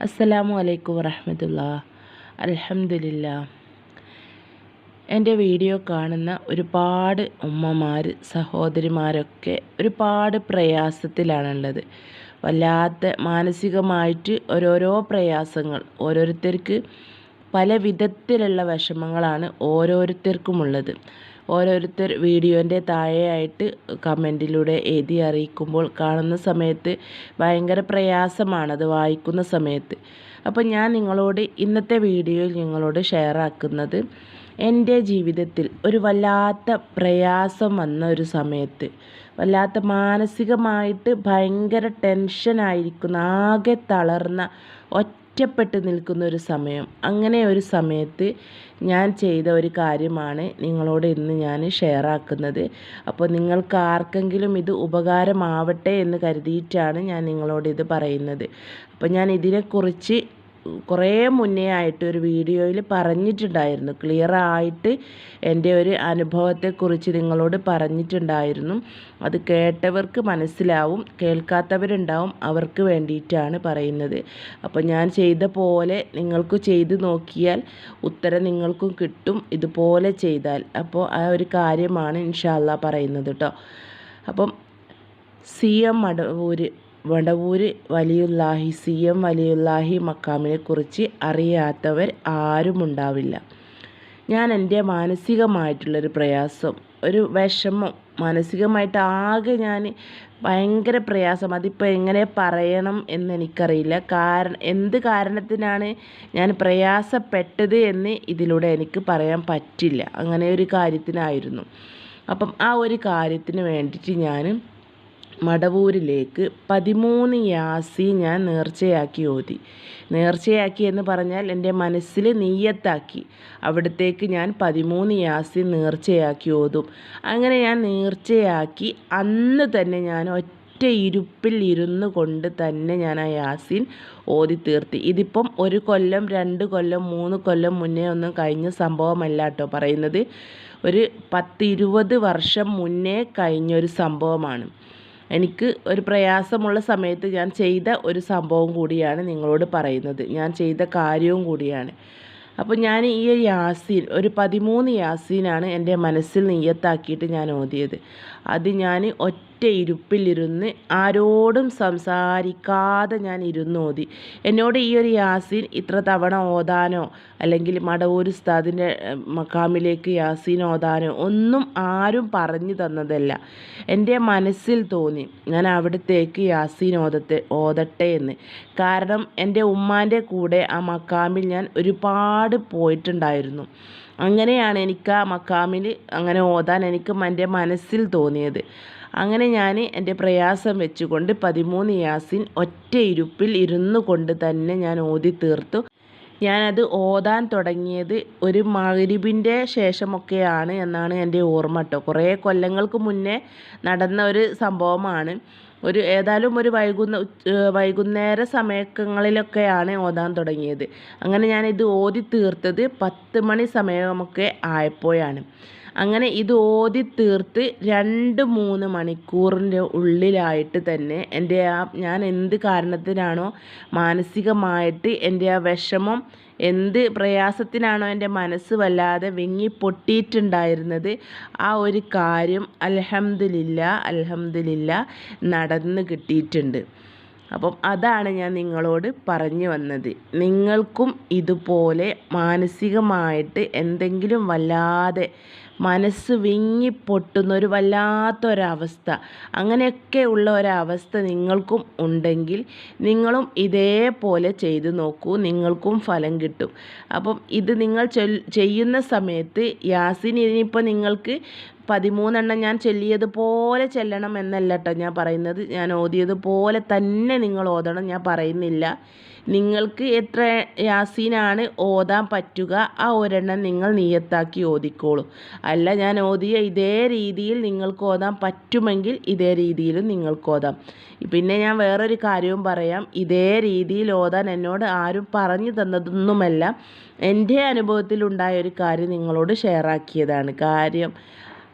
അസ്സലാമു അലൈക്കും വറഹമത്തുള്ള. അലഹമില്ല എന്റെ വീഡിയോ കാണുന്ന ഒരുപാട് ഉമ്മമാർ സഹോദരിമാരൊക്കെ ഒരുപാട് പ്രയാസത്തിലാണുള്ളത്. വല്ലാത്ത മാനസികമായിട്ട് ഓരോരോ പ്രയാസങ്ങൾ ഓരോരുത്തർക്ക് പല വിധത്തിലുള്ള വിഷമങ്ങളാണ് ഓരോരുത്തർക്കുമുള്ളത്. ഓരോരുത്തർ വീഡിയോന്റെ താഴെയായിട്ട് കമന്റിലൂടെ എഴുതി അറിയിക്കുമ്പോൾ കാണുന്ന സമയത്ത് ഭയങ്കര പ്രയാസമാണത് വായിക്കുന്ന സമയത്ത്. അപ്പോൾ ഞാൻ നിങ്ങളോട് ഇന്നത്തെ വീഡിയോയിൽ നിങ്ങളോട് ഷെയർ ആക്കുന്നത് എന്റെ ജീവിതത്തിൽ ഒരു വല്ലാത്ത പ്രയാസം വന്ന ഒരു സമയത്ത്. വല്ലാത്ത മാനസികമായിട്ട് ഭയങ്കര ടെൻഷനായിരിക്കുന്ന ആകെ തളർന്ന ഒറ്റപ്പെട്ട് നിൽക്കുന്ന ഒരു സമയം. അങ്ങനെ ഒരു സമയത്ത് ഞാൻ ചെയ്ത ഒരു കാര്യമാണ് നിങ്ങളോട് ഇന്ന് ഞാൻ ഷെയർ ആക്കുന്നത്. അപ്പോൾ നിങ്ങൾക്ക് ആർക്കെങ്കിലും ഇത് ഉപകാരമാവട്ടെ എന്ന് കരുതിയിട്ടാണ് ഞാൻ നിങ്ങളോട് ഇത് പറയുന്നത്. അപ്പോൾ ഞാൻ ഇതിനെക്കുറിച്ച് കുറേ മുന്നേ ആയിട്ട് ഒരു വീഡിയോയിൽ പറഞ്ഞിട്ടുണ്ടായിരുന്നു. ക്ലിയർ ആയിട്ട് എന്റെ ഒരു അനുഭവത്തെക്കുറിച്ച് നിങ്ങളോട് പറഞ്ഞിട്ടുണ്ടായിരുന്നു. അത് കേട്ടവർക്ക് മനസ്സിലാവും കേൾക്കാത്തവരുണ്ടാവും അവർക്ക് വേണ്ടിയിട്ടാണ് പറയുന്നത്. അപ്പോൾ ഞാൻ ചെയ്ത പോലെ നിങ്ങൾക്ക് ചെയ്ത് നോക്കിയാൽ ഉത്തരം നിങ്ങൾക്കും കിട്ടും ഇതുപോലെ ചെയ്താൽ. അപ്പോൾ ആ ഒരു കാര്യമാണ് ഇൻഷാല്ല പറയുന്നത് കേട്ടോ. അപ്പം സി എം മടവൂര് വടവൂര് വലിയുല്ലാഹി സി എം വലിയുല്ലാഹി മക്കാമിനെക്കുറിച്ച് അറിയാത്തവർ ആരുമുണ്ടാവില്ല. ഞാൻ എന്റെ മാനസികമായിട്ടുള്ളൊരു പ്രയാസം ഒരു വിഷമം മാനസികമായിട്ട് ആകെ ഞാൻ ഭയങ്കര പ്രയാസം അതിപ്പോൾ എങ്ങനെ പറയണം എന്ന് എനിക്കറിയില്ല കാരണം എന്ത് കാരണത്തിനാണ് ഞാൻ പ്രയാസപ്പെട്ടത് എന്ന് ഇതിലൂടെ എനിക്ക് പറയാൻ പറ്റില്ല. അങ്ങനെ ഒരു കാര്യത്തിനായിരുന്നു. അപ്പം ആ ഒരു കാര്യത്തിന് വേണ്ടിയിട്ട് ഞാൻ മടവൂരിലേക്ക് പതിമൂന്ന് യാസി ഞാൻ നേർച്ചയാക്കി ഓതി. നേർച്ചയാക്കി എന്ന് പറഞ്ഞാൽ എന്റെ മനസ്സിൽ നീയത്താക്കി. അവിടത്തേക്ക് ഞാൻ പതിമൂന്ന് യാസി നേർച്ചയാക്കി ഓതും. അങ്ങനെ ഞാൻ നേർച്ചയാക്കി അന്ന് തന്നെ ഞാൻ ഒറ്റ ഇരുപ്പിൽ ഇരുന്ന് കൊണ്ട് തന്നെ ഞാൻ ആ യാസിൻ ഓതി തീർത്തി. ഇതിപ്പം ഒരു കൊല്ലം രണ്ട് കൊല്ലം മൂന്ന് കൊല്ലം മുന്നേ ഒന്നും കഴിഞ്ഞ സംഭവമല്ല കേട്ടോ പറയുന്നത്. ഒരു പത്ത് ഇരുപത് വർഷം മുന്നേ കഴിഞ്ഞൊരു സംഭവമാണ്. എനിക്ക് ഒരു പ്രയാസമുള്ള സമയത്ത് ഞാൻ ചെയ്ത ഒരു സംഭവം കൂടിയാണ് നിങ്ങളോട് പറയുന്നത്. ഞാൻ ചെയ്ത കാര്യവും കൂടിയാണ്. അപ്പോൾ ഞാൻ ഈ യാസീൻ ഒരു പതിമൂന്ന് യാസീനാണ് എന്റെ മനസ്സിൽ നെയ്യത്താക്കിയിട്ട് ഞാൻ ഓതിയത്. അത് ഞാൻ ഒറ്റ ഇരുപ്പിലിരുന്ന് ആരോടും സംസാരിക്കാതെ ഞാൻ ഇരുന്നോതി. എന്നോട് ഈ ഒരു യാസീൻ ഇത്ര തവണ ഓതാനോ അല്ലെങ്കിൽ മടവൂർ ഉസ്താദിന്റെ മക്കാമിലേക്ക് യാസീൻ ഓതാനോ ഒന്നും ആരും പറഞ്ഞു തന്നതല്ല. എന്റെ മനസ്സിൽ തോന്നി ഞാൻ അവിടത്തേക്ക് യാസീൻ ഓതത്തെ ഓതട്ടെ എന്ന്. കാരണം എന്റെ ഉമ്മാന്റെ കൂടെ ആ മക്കാമിൽ ഞാൻ ഒരുപാട് പോയിട്ടുണ്ടായിരുന്നു. അങ്ങനെയാണ് എനിക്ക് ആ മക്കാമിൽ അങ്ങനെ ഓതാൻ എനിക്ക് എന്റെ മനസ്സിൽ തോന്നിയത്. അങ്ങനെ ഞാൻ എന്റെ പ്രയാസം വെച്ചുകൊണ്ട് പതിമൂന്ന് യാസിൻ ഒറ്റ ഇരുപ്പിൽ ഇരുന്നു കൊണ്ട് തന്നെ ഞാൻ ഓതി തീർത്തു ഞാനത് ഓതാൻ തുടങ്ങിയത് ഒരു മകരിബിന്റെ ശേഷമൊക്കെയാണ് എന്നാണ് എന്റെ ഓർമ്മ കേട്ടോ. കുറേ കൊല്ലങ്ങൾക്ക് മുന്നേ നടന്ന ഒരു സംഭവമാണ്. ഒരു ഏതായാലും ഒരു വൈകുന്ന വൈകുന്നേര സമയങ്ങളിലൊക്കെയാണ് ഓതാൻ തുടങ്ങിയത്. അങ്ങനെ ഞാനിത് ഓതി തീർത്തത് പത്ത് മണി സമയമൊക്കെ ആയപ്പോഴാണ്. അങ്ങനെ ഇത് ഓതി തീർത്ത് രണ്ട് മൂന്ന് മണിക്കൂറിന്റെ ഉള്ളിലായിട്ട് തന്നെ എന്റെ ആ ഞാൻ എന്ത് കാരണത്തിനാണോ മാനസികമായിട്ട് എന്റെ ആ വിഷമം എന്ത് പ്രയാസത്തിനാണോ എന്റെ മനസ്സ് വല്ലാതെ വെങ്ങി പൊട്ടിയിട്ടുണ്ടായിരുന്നത് ആ ഒരു കാര്യം അൽഹംദുലില്ല അൽഹംദുലില്ല നടന്ന് കിട്ടിയിട്ടുണ്ട്. അപ്പം അതാണ് ഞാൻ നിങ്ങളോട് പറഞ്ഞു വന്നത്. നിങ്ങൾക്കും ഇതുപോലെ മാനസികമായിട്ട് എന്തെങ്കിലും വല്ലാതെ മനസ്സ് വിങ്ങി പൊട്ടുന്ന ഒരു വല്ലാത്തൊരവസ്ഥ അങ്ങനെയൊക്കെ ഉള്ള ഒരവസ്ഥ നിങ്ങൾക്കും ഉണ്ടെങ്കിൽ നിങ്ങളും ഇതേപോലെ ചെയ്തു നോക്കൂ നിങ്ങൾക്കും ഫലം കിട്ടും. അപ്പം ഇത് നിങ്ങൾ ചെയ്യുന്ന സമയത്ത് യാസിൻ ഇനിയിപ്പോൾ നിങ്ങൾക്ക് പതിമൂന്നെണ്ണം ഞാൻ ചൊല്ലിയതുപോലെ ചെല്ലണം എന്നല്ല കേട്ടോ ഞാൻ പറയുന്നത്. ഞാൻ ഓതിയതുപോലെ തന്നെ നിങ്ങൾ ഓതണം ഞാൻ പറയുന്നില്ല. നിങ്ങൾക്ക് എത്ര യാസീനാണ് ഓതാൻ പറ്റുക ആ ഒരെണ്ണം നിങ്ങൾ നിയത്താക്കി ഓതിക്കോളൂ. അല്ല ഞാൻ ഓതിയ ഇതേ രീതിയിൽ നിങ്ങൾക്ക് ഓതാൻ പറ്റുമെങ്കിൽ ഇതേ രീതിയിലും നിങ്ങൾക്ക് ഓതാം. പിന്നെ ഞാൻ വേറൊരു കാര്യവും പറയാം. ഇതേ രീതിയിൽ ഓതാൻ എന്നോട് ആരും പറഞ്ഞു തന്നതൊന്നുമല്ല. എന്റെ അനുഭവത്തിലുണ്ടായ ഒരു കാര്യം നിങ്ങളോട് ഷെയർ ആക്കിയതാണ്. കാര്യം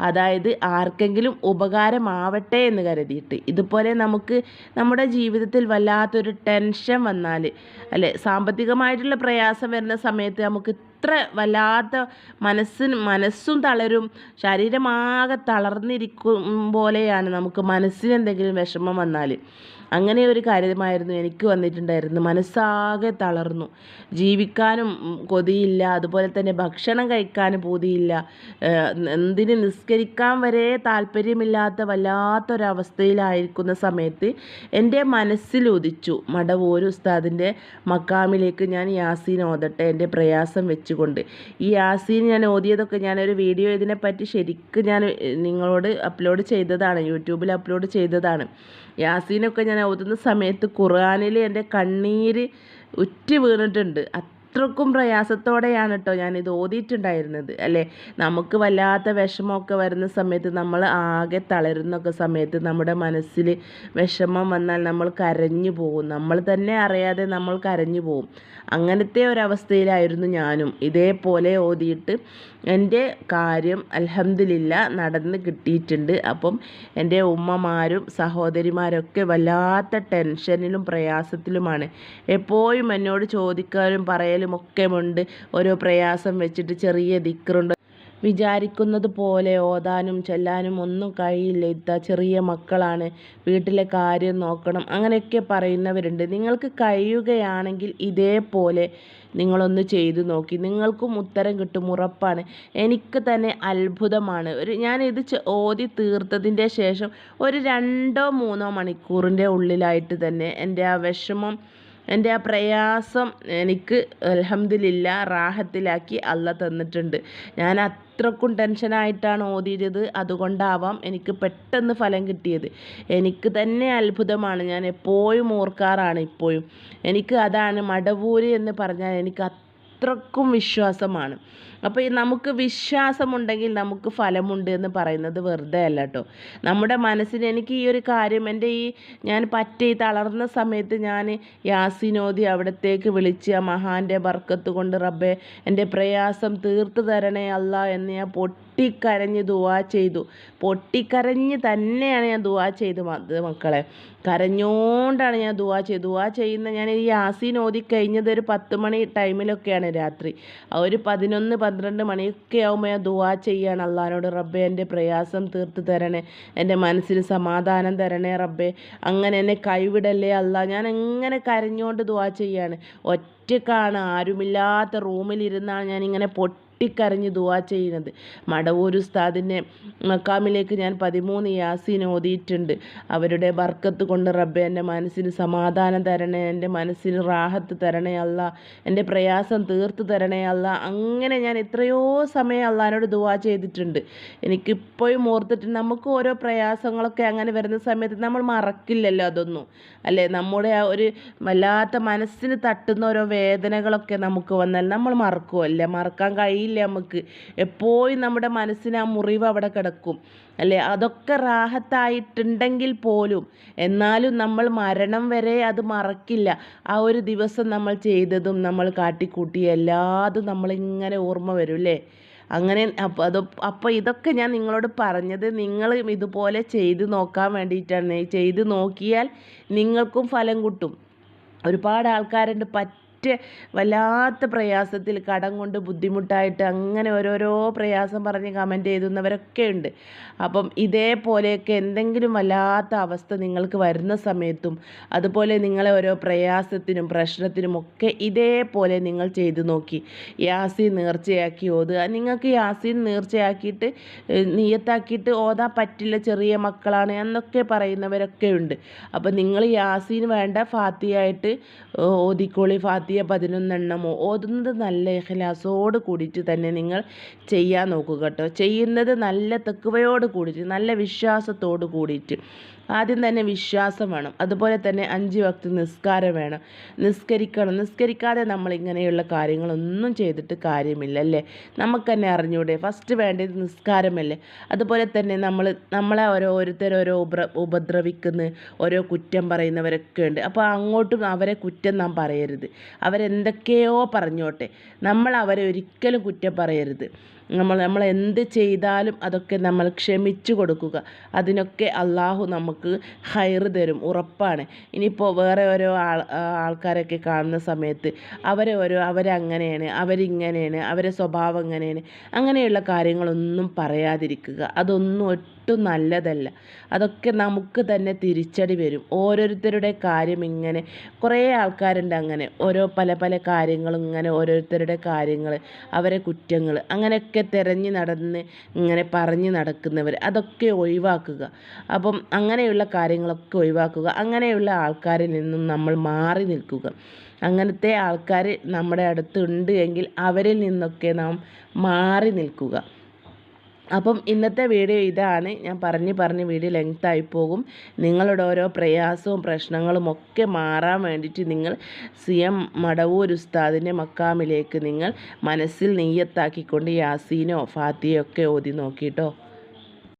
അതായത് ആർക്കെങ്കിലും ഉപകാരമാവട്ടെ എന്ന് കരുതിയിട്ട്. ഇതുപോലെ നമുക്ക് നമ്മുടെ ജീവിതത്തിൽ വല്ലാത്തൊരു ടെൻഷൻ വന്നാൽ അല്ലെ സാമ്പത്തികമായിട്ടുള്ള പ്രയാസം വരുന്ന സമയത്ത് നമുക്ക് ഇത്ര വല്ലാത്ത മനസ്സിന് മനസ്സും തളരും ശരീരമാകെ തളർന്നിരിക്കും പോലെയാണ് നമുക്ക് മനസ്സിന് എന്തെങ്കിലും വിഷമം വന്നാൽ. അങ്ങനെ ഒരു കാര്യമായിരുന്നു എനിക്ക് വന്നിട്ടുണ്ടായിരുന്നു. മനസ്സാകെ തളർന്നു. ജീവിക്കാനും കൊതിയില്ല. അതുപോലെ തന്നെ ഭക്ഷണം കഴിക്കാനും പൂതിയില്ല. എന്തിന് നിസ്കരിക്കാൻ വരെ താല്പര്യമില്ലാത്ത വല്ലാത്തൊരവസ്ഥയിലായിരിക്കുന്ന സമയത്ത് എന്റെ മനസ്സിൽ ഉദിച്ചു. മടവൂർ ഉസ്താദിന്റെ മക്കാമിലേക്ക് ഞാൻ യാസീൻ ഓതട്ടെ എന്റെ പ്രയാസം വെച്ചുകൊണ്ട്. ഈ യാസീൻ ഞാൻ ഓതിയതൊക്കെ ഞാനൊരു വീഡിയോ ഇതിനെപ്പറ്റി ശരിക്കും ഞാൻ നിങ്ങളോട് അപ്ലോഡ് ചെയ്തതാണ്. യൂട്യൂബിൽ അപ്ലോഡ് ചെയ്തതാണ്. യാസീനൊക്കെ ഞാൻ ഓതുന്ന സമയത്ത് ഖുർആാനിൽ എന്റെ കണ്ണീര് ഉറ്റി വീണിട്ടുണ്ട്. അത്രക്കും പ്രയാസത്തോടെയാണ് കേട്ടോ ഞാനിത് ഓതിയിട്ടുണ്ടായിരുന്നത്. അല്ലേ? നമുക്ക് വല്ലാത്ത വിഷമമൊക്കെ വരുന്ന സമയത്ത് നമ്മൾ ആകെ തളരുന്നൊക്കെ സമയത്ത് നമ്മുടെ മനസ്സിൽ വിഷമം വന്നാൽ നമ്മൾ കരഞ്ഞു പോകും. നമ്മൾ തന്നെ അറിയാതെ നമ്മൾ കരഞ്ഞു പോകും. അങ്ങനത്തെ ഒരവസ്ഥയിലായിരുന്നു ഞാനും. ഇതേപോലെ ഓതിയിട്ട് എന്റെ കാര്യം അലഹമില്ല നടന്ന് കിട്ടിയിട്ടുണ്ട്. അപ്പം എന്റെ ഉമ്മമാരും സഹോദരിമാരൊക്കെ വല്ലാത്ത ടെൻഷനിലും പ്രയാസത്തിലുമാണ്. എപ്പോഴും എന്നോട് ചോദിക്കാനും പറയലും ഒക്കെ ഓരോ പ്രയാസം വെച്ചിട്ട് ചെറിയ ദിക്കറുണ്ട് വിചാരിക്കുന്നത് പോലെ ഓതാനും ചെല്ലാനും ഒന്നും കഴിയില്ല ഇത്ത ചെറിയ മക്കളാണ്. വീട്ടിലെ കാര്യം നോക്കണം. അങ്ങനെയൊക്കെ പറയുന്നവരുണ്ട്. നിങ്ങൾക്ക് കഴിയുകയാണെങ്കിൽ ഇതേപോലെ നിങ്ങളൊന്ന് ചെയ്തു നോക്കി. നിങ്ങൾക്കും ഉത്തരം കിട്ടും. ഉറപ്പാണ്. എനിക്ക് തന്നെ അത്ഭുതമാണ്. ഒരു ഞാനിത് ഓതി തീർത്തതിന്റെ ശേഷം ഒരു രണ്ടോ മൂന്നോ മണിക്കൂറിന്റെ ഉള്ളിലായിട്ട് തന്നെ എന്റെ ആ വിഷമം എന്റെ ആ പ്രയാസം എനിക്ക് അലഹമ്മദില്ല റാഹത്തിലാക്കി അല്ല തന്നിട്ടുണ്ട്. ഞാൻ അത്രക്കും ടെൻഷനായിട്ടാണ് ഓതിയത്. അതുകൊണ്ടാവാം എനിക്ക് പെട്ടെന്ന് ഫലം കിട്ടിയത്. എനിക്ക് തന്നെ അത്ഭുതമാണ്. ഞാൻ എപ്പോഴും ഓർക്കാറാണ് ഇപ്പോഴും. എനിക്ക് അതാണ് മടവൂര് എന്ന് പറഞ്ഞാൽ എനിക്ക് അത്രക്കും വിശ്വാസമാണ്. അപ്പോൾ ഈ നമുക്ക് വിശ്വാസമുണ്ടെങ്കിൽ നമുക്ക് ഫലമുണ്ട് എന്ന് പറയുന്നത് വെറുതെ അല്ല കേട്ടോ നമ്മുടെ മനസ്സിന് എനിക്ക് ഈ ഒരു കാര്യം എന്റെ ഈ ഞാൻ പറ്റി തളർന്ന സമയത്ത് ഞാൻ യാസിനോദി അവിടത്തേക്ക് വിളിച്ച് ആ മഹാന്റെ ബർക്കത്ത് കൊണ്ട് റബ്ബെ എന്റെ പ്രയാസം തീർത്തു തരണേ അല്ല എന്ന് ഞാൻ പൊട്ടിക്കരഞ്ഞ് ദുവാ ചെയ്തു. പൊട്ടിക്കരഞ്ഞ് തന്നെയാണ് ഞാൻ ദുവാ ചെയ്ത് മക്കളെ. കരഞ്ഞോണ്ടാണ് ഞാൻ ദുവാ ചെയ്തു. ദുവാ ചെയ്യുന്ന ഞാൻ ഈ യാസിനോദി കഴിഞ്ഞത് ഒരു പത്ത് മണി ടൈമിലൊക്കെയാണ് രാത്രി. ഒരു പതിനൊന്ന് പന്ത്രണ്ട് മണിയൊക്കെ ആകുമ്പോൾ ഞാൻ ദുവാ ചെയ്യാണ്. അള്ളഹാനോട് റബ്ബെ എന്റെ പ്രയാസം തീർത്ത് തരണേ. എന്റെ മനസ്സിന് സമാധാനം തരണേ റബ്ബെ. അങ്ങനെ എന്നെ കൈവിടല്ലേ അല്ല ഞാൻ എങ്ങനെ കരഞ്ഞുകൊണ്ട് ദുവാ ചെയ്യാണ്? ഒറ്റക്കാണ്. ആരുമില്ലാത്ത റൂമിലിരുന്നാണ് ഞാനിങ്ങനെ പൊട്ടി പൊട്ടിക്കരഞ്ഞ് ദുവാ ചെയ്യുന്നത്. മടവൂർ ഉസ്താദിന്റെ മക്കാമിലേക്ക് ഞാൻ പതിമൂന്ന് യാസീൻ ഓതിയിട്ടുണ്ട്. അവരുടെ ബർക്കത്ത് കൊണ്ട് റബ്ബെ എന്റെ മനസ്സിന് സമാധാനം തരണേ എന്റെ മനസ്സിന് റാഹത്ത് തരണേ അല്ല എന്റെ പ്രയാസം തീർത്ത് തരണേ അല്ല. അങ്ങനെ ഞാൻ എത്രയോ സമയം അള്ളഹാനോട് ദുവാ ചെയ്തിട്ടുണ്ട്. എനിക്കിപ്പോഴും ഓർത്തിട്ട് നമുക്ക് ഓരോ പ്രയാസങ്ങളൊക്കെ അങ്ങനെ വരുന്ന സമയത്ത് നമ്മൾ മറക്കില്ലല്ലോ അതൊന്നും. അല്ലേ? നമ്മുടെ ആ ഒരു വല്ലാത്ത മനസ്സിന് തട്ടുന്ന ഓരോ വേദനകളൊക്കെ നമുക്ക് വന്നാൽ നമ്മൾ മറക്കുമല്ലേ മറക്കാൻ കഴിയില്ല. അറിയില്ല നമുക്ക്. എപ്പോഴും നമ്മുടെ മനസ്സിന് ആ മുറിവ് അവിടെ കിടക്കും. അല്ലേ? അതൊക്കെ റാഹത്തായിട്ടുണ്ടെങ്കിൽ പോലും എന്നാലും നമ്മൾ മരണം വരെ അത് മറക്കില്ല. ആ ഒരു ദിവസം നമ്മൾ ചെയ്തതും നമ്മൾ കാട്ടിക്കൂട്ടി എല്ലാതും നമ്മളിങ്ങനെ ഓർമ്മ വരും അല്ലേ? അങ്ങനെ അപ്പോൾ അത് അപ്പോൾ ഇതൊക്കെ ഞാൻ നിങ്ങളോട് പറഞ്ഞത് നിങ്ങൾ ഇതുപോലെ ചെയ്ത് നോക്കാൻ വേണ്ടിയിട്ടാണ്. ചെയ്ത് നോക്കിയാൽ നിങ്ങൾക്കും ഫലം കിട്ടും. ഒരുപാട് ആൾക്കാരുണ്ട് പറ്റ ഒറ്റ വല്ലാത്ത പ്രയാസത്തിൽ കടം കൊണ്ട് ബുദ്ധിമുട്ടായിട്ട് അങ്ങനെ ഓരോരോ പ്രയാസം പറഞ്ഞ് കമന്റ് ചെയ്തുന്നവരൊക്കെ ഉണ്ട്. അപ്പം ഇതേപോലെയൊക്കെ എന്തെങ്കിലും വല്ലാത്ത അവസ്ഥ നിങ്ങൾക്ക് വരുന്ന സമയത്തും അതുപോലെ നിങ്ങളെ ഓരോ പ്രയാസത്തിനും പ്രശ്നത്തിനും ഒക്കെ ഇതേപോലെ നിങ്ങൾ ചെയ്തു നോക്കി. യാസീൻ നേർച്ചയാക്കി ഓതുക. നിങ്ങൾക്ക് യാസീൻ നേർച്ചയാക്കിയിട്ട് നീയത്താക്കിയിട്ട് ഓതാൻ പറ്റില്ല ചെറിയ മക്കളാണ് എന്നൊക്കെ പറയുന്നവരൊക്കെ ഉണ്ട്. അപ്പം നിങ്ങൾ യാസീൻ വേണ്ട ഫാത്തിയായിട്ട് ഓതിക്കോളി ഫാത്തി ആദ്യ പതിനൊന്നെണ്ണമോ ഓതുന്നത് നല്ല ഇഹ്ലാസോട് കൂടിയിട്ട് തന്നെ നിങ്ങൾ ചെയ്യാൻ നോക്കുക കേട്ടോ. ചെയ്യുന്നത് നല്ല തെക്കുവയോട് കൂടിയിട്ട് നല്ല വിശ്വാസത്തോട് കൂടിയിട്ട്. ആദ്യം തന്നെ വിശ്വാസം വേണം. അതുപോലെ തന്നെ അഞ്ച് വക്ത് നിസ്കാരം വേണം. നിസ്കരിക്കണം. നിസ്കരിക്കാതെ നമ്മൾ ഇങ്ങനെയുള്ള കാര്യങ്ങളൊന്നും ചെയ്തിട്ട് കാര്യമില്ല അല്ലേ? നമുക്ക് തന്നെ അറിഞ്ഞൂടെ. ഫസ്റ്റ് വേണ്ടത് നിസ്കാരമല്ലേ? അതുപോലെ തന്നെ നമ്മൾ നമ്മളെ ഓരോരുത്തർ ഓരോ ഉപ ഉപദ്രവിക്കുന്ന ഓരോ കുറ്റം പറയുന്നവരൊക്കെ ഉണ്ട്. അപ്പോൾ അങ്ങോട്ടും അവരെ കുറ്റം നാം പറയരുത്. അവരെന്തൊക്കെയോ പറഞ്ഞോട്ടെ. നമ്മൾ അവരെ ഒരിക്കലും കുറ്റം പറയരുത്. നമ്മൾ നമ്മൾ എന്ത് ചെയ്താലും അതൊക്കെ നമ്മൾ ക്ഷമിച്ചു കൊടുക്കുക. അതിനൊക്കെ അള്ളാഹു നമുക്ക് ഹൈർ തരും ഉറപ്പാണ്. ഇനിയിപ്പോൾ വേറെ ഓരോ ആൾ ആൾക്കാരൊക്കെ കാണുന്ന സമയത്ത് അവരെ ഓരോ അവരങ്ങനെയാണ് അവരിങ്ങനെയാണ് അവരെ സ്വഭാവം എങ്ങനെയാണ് അങ്ങനെയുള്ള കാര്യങ്ങളൊന്നും പറയാതിരിക്കുക. അതൊന്നും ഒട്ടും നല്ലതല്ല. അതൊക്കെ നമുക്ക് തന്നെ തിരിച്ചടി വരും. ഓരോരുത്തരുടെ കാര്യം ഇങ്ങനെ കുറേ ആൾക്കാരുണ്ട് അങ്ങനെ. ഓരോ പല പല കാര്യങ്ങളും ഇങ്ങനെ ഓരോരുത്തരുടെ കാര്യങ്ങൾ അവരെ കുറ്റങ്ങൾ അങ്ങനെയൊക്കെ തിരഞ്ഞ് നടന്ന് ഇങ്ങനെ പറഞ്ഞ് നടക്കുന്നവർ. അതൊക്കെ ഒഴിവാക്കുക. അപ്പം അങ്ങനെയുള്ള കാര്യങ്ങളൊക്കെ ഒഴിവാക്കുക. അങ്ങനെയുള്ള ആൾക്കാരിൽ നിന്നും നമ്മൾ മാറി നിൽക്കുക. അങ്ങനത്തെ ആൾക്കാർ നമ്മുടെ അടുത്തുണ്ട് എങ്കിൽ അവരിൽ നിന്നൊക്കെ നാം മാറി നിൽക്കുക. അപ്പം ഇന്നത്തെ വീഡിയോ ഇതാണ്. ഞാൻ പറഞ്ഞ് പറഞ്ഞ് വീഡിയോ ലെങ്ത്തായി പോകും. നിങ്ങളുടെ ഓരോ പ്രയാസവും പ്രശ്നങ്ങളും ഒക്കെ മാറാൻ വേണ്ടിയിട്ട് നിങ്ങൾ സി എം മടവൂർ ഉസ്താദിന്റെ മക്കാമിലേക്ക് നിങ്ങൾ മനസ്സിൽ നെയ്യത്താക്കിക്കൊണ്ട് യാസീനോ ഫാത്തിയോ ഒക്കെ ഓതി നോക്കിയിട്ടോ